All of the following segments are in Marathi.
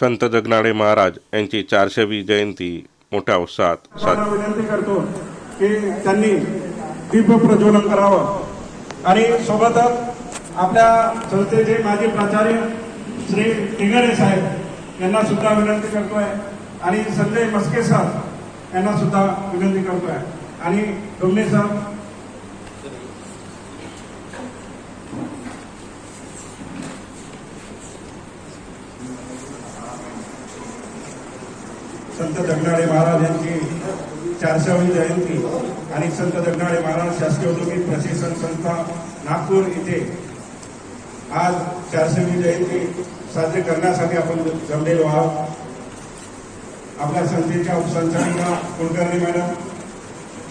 संत जगनाडे महाराज यांची चारशेवी जयंती मोठ्या उत्साहात विनंती करतो की त्यांनी दीप प्रज्वलन करावं. आणि सोबतच आपल्या संस्थेचे माजी प्राचार्य श्री टिंगरे साहेब यांना सुद्धा विनंती करतोय. आणि संजय मस्के साहेब यांना सुद्धा विनंती करतोय. आणि डोंगणे साहेब संत जगनाडे महाराज यांची चारशेवी जयंती आणि संत जगनाडे महाराज शासकीय औद्योगिक प्रशिक्षण संस्था नागपूर इथे आज चारशेवी जयंती साजरी करण्यासाठी आपण जमलेलो आहोत. आपल्या संस्थेच्या उपसंचालिका कुलकर्णी मॅडम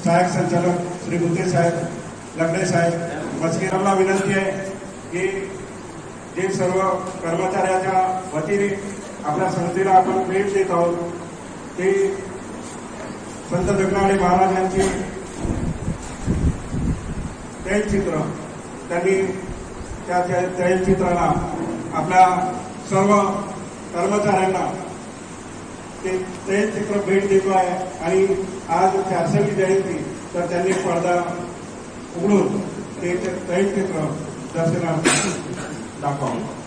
सहाय्यक संचालक श्री बुद्धे साहेब लगडे साहेब मस्किरांना विनंती आहे की जे सर्व कर्मचाऱ्याच्या वतीने आपल्या संस्थेला आपण भेट देत आहोत. ते संत जगनाडे महाराज यांची तैलचित्र त्यांनी त्या तैलचित्राला आपल्या सर्व कर्मचाऱ्यांना ते तैलचित्र भेट देतो आहे आणि आज चारशेवी जयंती तर त्यांनी पडदा उघडून ते ते तैलचित्र दर्शनास दाखवावं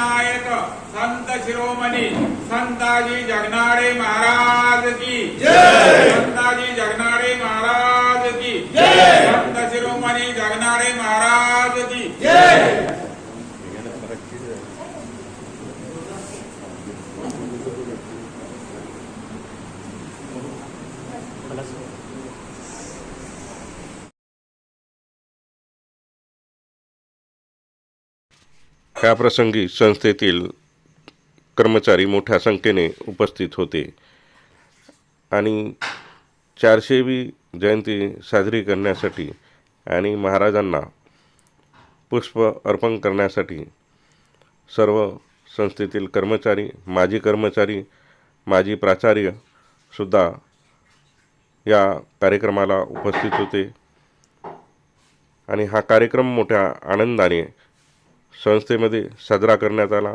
नायक संत शिरोमणी संताजी जगनाडे महाराज की संताजी जगनाडे महाराज की संत शिरोमणी जगनाडे महाराज की Gracias. प्रसंगी संस्थेतील कर्मचारी मोठ्या संख्येने उपस्थित होते. आणि चारशेवी जयंती साजरी करण्यासाठी आणि महाराजांना पुष्प अर्पण करण्यासाठी सर्व संस्थेतील कर्मचारी माजी कर्मचारी माजी प्राचार्य सुद्धा या कार्यक्रमाला उपस्थित होते. आणि हा कार्यक्रम मोठ्या आनंदाने संस्थेमध्ये साजरा करण्यात आला.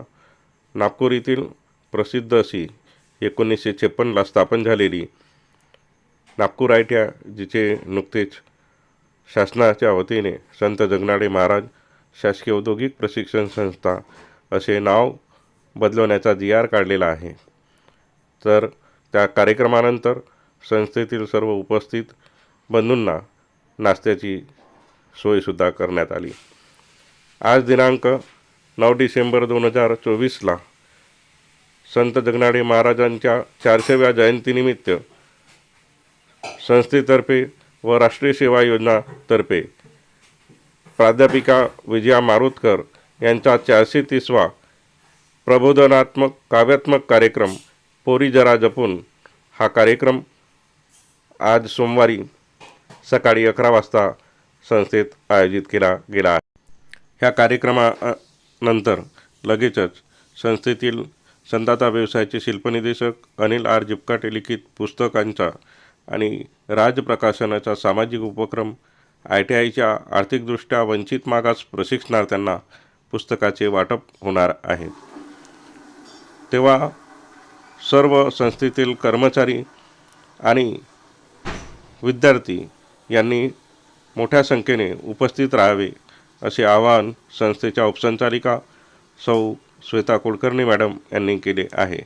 नागपूर येथील प्रसिद्ध अशी एकोणीसशे छप्पनला स्थापन झालेली नागपूर आय टी आय जिचे नुकतेच शासनाच्या वतीने संत जगनाडे महाराज शासकीय औद्योगिक प्रशिक्षण संस्था असे नाव बदलवण्याचा जी आर काढलेला आहे. तर त्या कार्यक्रमानंतर संस्थेतील सर्व उपस्थित बंधूंना नाश्त्याची सोयसुद्धा करण्यात आली. आज दिनांक नऊ डिसेंबर दोन हजार चोवीसला संत जगनाडे महाराजांच्या चारशेव्या जयंतीनिमित्त संस्थेतर्फे व राष्ट्रीय सेवा योजनातर्फे प्राध्यापिका विजया मारुतकर यांचा चारशे तीसवा प्रबोधनात्मक काव्यात्मक कार्यक्रम पोरी जरा जपून हा कार्यक्रम आज सोमवारी सकाळी अकरा वाजता संस्थेत आयोजित केला गेला आहे. ह्या कार्यक्रमा नंतर लगेचच संस्थेतील संदाता व्यवसायाचे शिल्पनिदेशक अनिल आर जिपकाटे लिखित पुस्तकांचा आणि राजप्रकाशनाचा सामाजिक उपक्रम आय टी आयच्या आर्थिकदृष्ट्या वंचित मागास प्रशिक्षणार्थ्यांना पुस्तकाचे वाटप होणार आहे. तेव्हा सर्व संस्थेतील कर्मचारी आणि विद्यार्थी यांनी मोठ्या संख्येने उपस्थित राहावे. असे आवाहन संस्थेच्या उपसंचालिका सौ श्वेता कुलकर्णी मॅडम यांनी केले आहे.